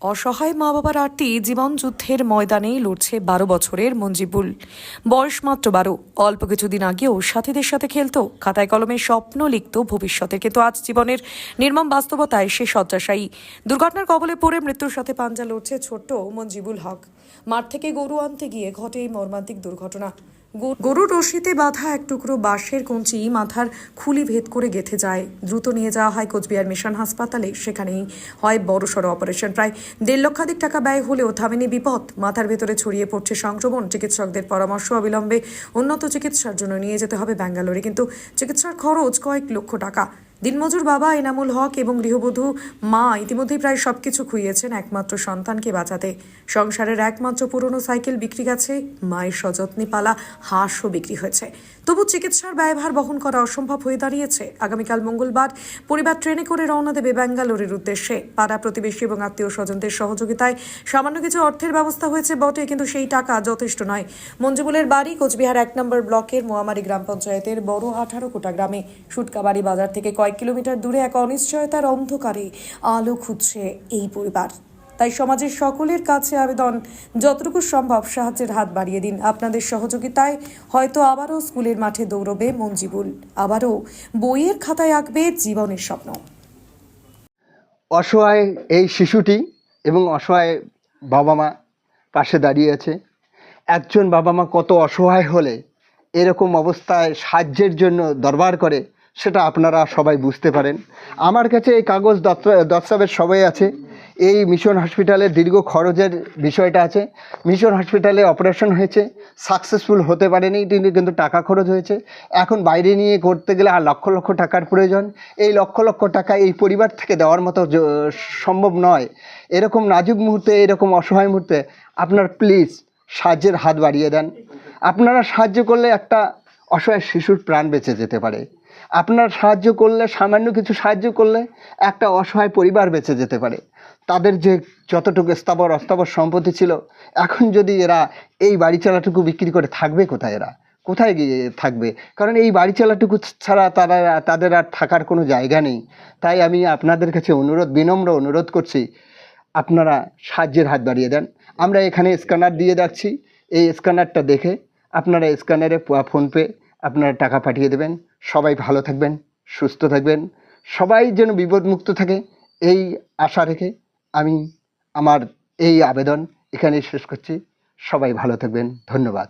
অসহায় মা বাবার আরতি জীবন যুদ্ধের ময়দানেই লড়ছে বারো বছরের মঞ্জিবুল। বয়স মাত্র বারো। অল্প কিছুদিন আগেও সাথীদের সাথে খেলতো। খাতায় কলমে স্বপ্ন লিখত ভবিষ্যতের। কিন্তু আজ জীবনের নির্মম বাস্তবতায় সে শয্যাশায়ী দুর্ঘটনার কবলে পড়ে মৃত্যুর সাথে পাঞ্জা লড়ছে ছোট্ট মঞ্জিবুল হক। মাঠ থেকে গরু আনতে গিয়ে ঘটে এই মর্মান্তিক দুর্ঘটনা। গরুর রশিতে বাঁধা এক টুকরো বাঁশের কঞ্চি মাথার খুলি ভেদ করে গেথে যায়। দ্রুত নিয়ে যাওয়া হয় কোচবিহার মিশন হাসপাতালে। সেখানেই হয় বড়সড় অপারেশন। প্রায় দেড় লক্ষাধিক টাকা ব্যয় হলেও থামেনি বিপদ। মাথার ভেতরে ছড়িয়ে পড়ছে সংক্রমণ। চিকিৎসকদের পরামর্শ অবিলম্বে উন্নত চিকিৎসার জন্য নিয়ে যেতে হবে ব্যাঙ্গালোরে। কিন্তু চিকিৎসার খরচ কয়েক লক্ষ টাকা। দিনমজুর বাবা এনামুল হক এবং গৃহবধূ মা ইতিমধ্যেই প্রায় সবকিছু খুইয়েছেন। একমাত্র সন্তানকে বাঁচাতে। সংসারের একমাত্র পুরনো সাইকেল বিক্রি গেছে। মায়ের সযত্নে পালা হাঁসও বিক্রি হয়েছে। তবু চিকিৎসার ব্যয়ভার বহন করা অসম্ভব হয়ে দাঁড়িয়েছে। আগামীকাল মঙ্গলবার পরিবার ট্রেনে করে রওনা দেবে ব্যাঙ্গালোরের উদ্দেশ্যে। পাড়া প্রতিবেশী এবং আত্মীয় স্বজনদের সহযোগিতায় সামান্য কিছু অর্থের ব্যবস্থা হয়েছে বটে, কিন্তু সেই টাকা যথেষ্ট নয়। মঞ্জুবুলের বাড়ি কোচবিহার এক নম্বর ব্লকের মোয়ামারি গ্রাম পঞ্চায়েতের বড় আঠারো কোটা গ্রামে। সুটকাবাড়ি বাজার থেকে কয়েক কিলোমিটার দূরে এক অনিশ্চয়তার অন্ধকারে আলো খুঁজছে এই পরিবার। তাই সমাজের সকলের কাছে আবেদন, যতটুকু সম্ভব সাহায্যের হাত বাড়িয়ে দিন। আপনাদের সহযোগিতায় হয়তো আবারও স্কুলের মাঠে দৌড়বে মঞ্জিবুল। আবারও বইয়ের খাতায় আঁকবে জীবনের স্বপ্ন। অসহায় এই শিশুটি এবং অসহায় বাবা মা পাশে দাঁড়িয়ে আছে। একজন বাবা মা কত অসহায় হলে এরকম অবস্থায় সাহায্যের জন্য দরবার করে। সেটা আপনারা সবাই বুঝতে পারেন। আমার কাছে এই কাগজ দস্তাবেজ সবাই আছে। এই মিশন হসপিটালে দীর্ঘ খরচের বিষয়টা আছে। মিশন হসপিটালে অপারেশন হয়েছে, সাকসেসফুল হতে পারেনি, কিন্তু কিন্তু টাকা খরচ হয়েছে। এখন বাইরে নিয়ে করতে গেলে আর লক্ষ লক্ষ টাকার প্রয়োজন। এই লক্ষ লক্ষ টাকা এই পরিবার থেকে দেওয়ার মতো সম্ভব নয়। এরকম নাজুক মুহূর্তে, এরকম অসহায় মুহূর্তে আপনার প্লিজ সাহায্যের হাত বাড়িয়ে দেন। আপনারা সাহায্য করলে একটা অসহায় শিশুর প্রাণ বেঁচে যেতে পারে। আপনার সাহায্য করলে, সামান্য কিছু সাহায্য করলে একটা অসহায় পরিবার বেঁচে যেতে পারে। তাদের যে যতটুকু স্থাবর অস্থাবর সম্পত্তি ছিল, এখন যদি এরা এই বাড়ি চালাটুকু বিক্রি করে থাকবে কোথায় এরা? কোথায় গিয়ে থাকবে? কারণ এই বাড়ি চালাটুকু ছাড়া তারা, তাদের আর থাকার কোনো জায়গা নেই। তাই আমি আপনাদের কাছে অনুরোধ, বিনম্র অনুরোধ করছি, আপনারা সাহায্যের হাত বাড়িয়ে দেন। আমরা এখানে স্ক্যানার দিয়ে রাখছি এই স্ক্যানারটা দেখে আপনারা স্ক্যানারে ফোনপে আপনারা টাকা পাঠিয়ে দেবেন। সবাই ভালো থাকবেন, সুস্থ থাকবেন। সবাই যেন বিপদমুক্ত থাকে, এই আশা রেখে আমি আমার এই আবেদন এখানেই শেষ করছি। সবাই ভালো থাকবেন, ধন্যবাদ।